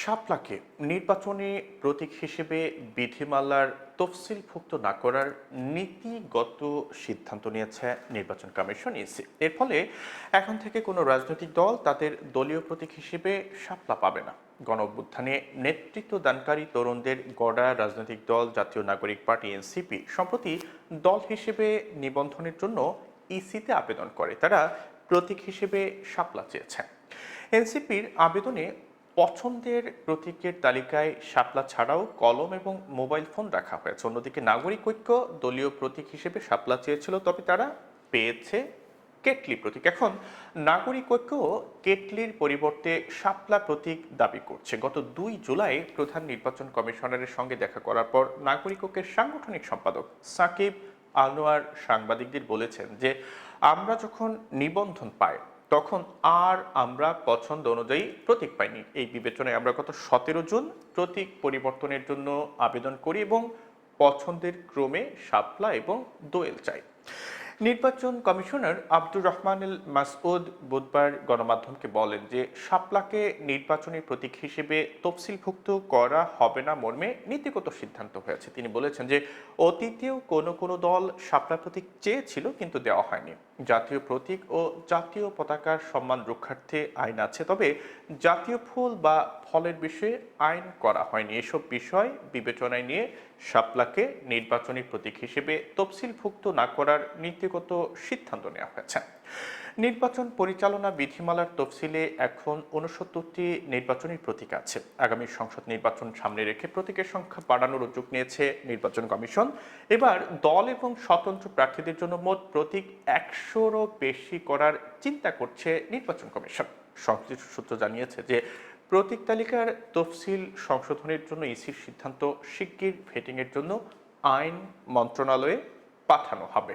শাপলাকে নির্বাচনে প্রতীক হিসেবে বিধিমালার তফসিলভুক্ত না করার নীতিগত সিদ্ধান্ত নিয়েছে নির্বাচন কমিশন ইসি। এর ফলে এখন থেকে কোনো রাজনৈতিক দল তাদের দলীয় প্রতীক হিসেবে শাপলা পাবে না। গণ অভ্যুত্থানে নেতৃত্ব দানকারী তরুণদের গড়া রাজনৈতিক দল, জাতীয় নাগরিক পার্টি, এনসিপি সম্প্রতি দল হিসেবে নিবন্ধনের জন্য ইসিতে আবেদন করে। তারা প্রতীক হিসেবে শাপলা চেয়েছে। এনসিপির আবেদনে পছন্দের প্রতীকের তালিকায় শাপলা ছাড়াও কলম এবং মোবাইল ফোন রাখা হয়েছে। অন্যদিকে নাগরিক ঐক্য দলীয় প্রতীক হিসেবে শাপলা চেয়েছিল, তবে তারা পেয়েছে কেটলি প্রতীক। এখন নাগরিক ঐক্য কেটলির পরিবর্তে শাপলা প্রতীক দাবি করছে। গত দুই জুলাই প্রধান নির্বাচন কমিশনারের সঙ্গে দেখা করার পর নাগরিক ঐক্যের সাংগঠনিক সম্পাদক সাকিব আনোয়ার সাংবাদিকদের বলেছেন যে, আমরা যখন নিবন্ধন পাই তখন আর আমরা পছন্দ অনুযায়ী প্রতীক পাইনি। এই বিবেচনায় আমরা গত সতেরো জুন প্রতীক পরিবর্তনের জন্য আবেদন করি এবং পছন্দের ক্রমে শাপলা এবং দোয়েল চাই। নির্বাচন কমিশনার আব্দুর রহমানুল মাসউদ বুধবার গণমাধ্যমকে বলেন যে শাপলাকে নির্বাচনী প্রতীক হিসেবে তফসিলভুক্ত করা হবে না মর্মে নীতিগত সিদ্ধান্ত হয়েছে। তিনি বলেছেন যে অতীতেও কোনো কোনো দল শাপলা প্রতীক চেয়েছিল কিন্তু দেওয়া হয়নি। জাতীয় প্রতীক ও জাতীয় পতাকার সম্মান রক্ষার্থে আইন আছে, তবে জাতীয় ফুল বা ফলের বিষয়ে আইন করা হয়নি। এসব বিষয় বিবেচনায় নিয়ে শাপলাকে নির্বাচনী প্রতীক হিসেবে তফসিলভুক্ত না করার নীতিগত সিদ্ধান্ত নেওয়া হয়েছে। নির্বাচন পরিচালনা বিধিমালার তফসিলে এখন উনসত্তরটি নির্বাচনী প্রতীক আছে। আগামী সংসদ নির্বাচন সামনে রেখে প্রতীকের সংখ্যা বাড়ানোর উদ্যোগ নিয়েছে নির্বাচন কমিশন। এবার দল এবং স্বতন্ত্র প্রার্থীদের জন্য মোট প্রতীক একশোরও বেশি করার চিন্তা করছে নির্বাচন কমিশন। সংশ্লিষ্ট সূত্র জানিয়েছে যে, প্রতীক তালিকার তফসিল সংশোধনের জন্য ইসির সিদ্ধান্ত শিগগির ভেটিংয়ের জন্য আইন মন্ত্রণালয়ে পাঠানো হবে।